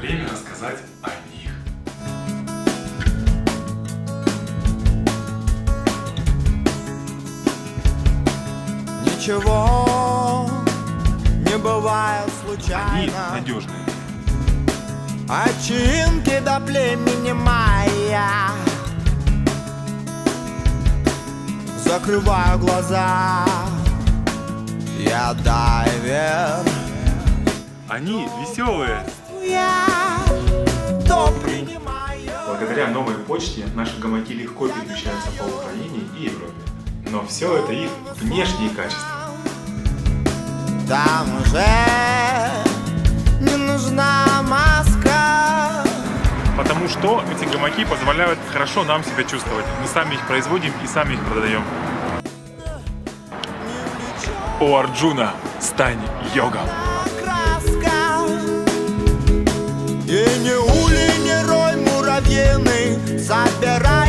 время рассказать о них. Ничего не бывает Они случайно надежные. Очинки до племени майя Закрываю глаза Я дайвер Они веселые. Я Благодаря новой почте наши гамаки легко перемещаются по Украине и Европе. Но все это их внешние качества. Там уже не нужна маска Потому что эти гамаки позволяют хорошо нам себя чувствовать. Мы сами их производим и сами их продаем. О Арджуна, стань йогом. краска И не улей, не рой муравьиный Zabieram.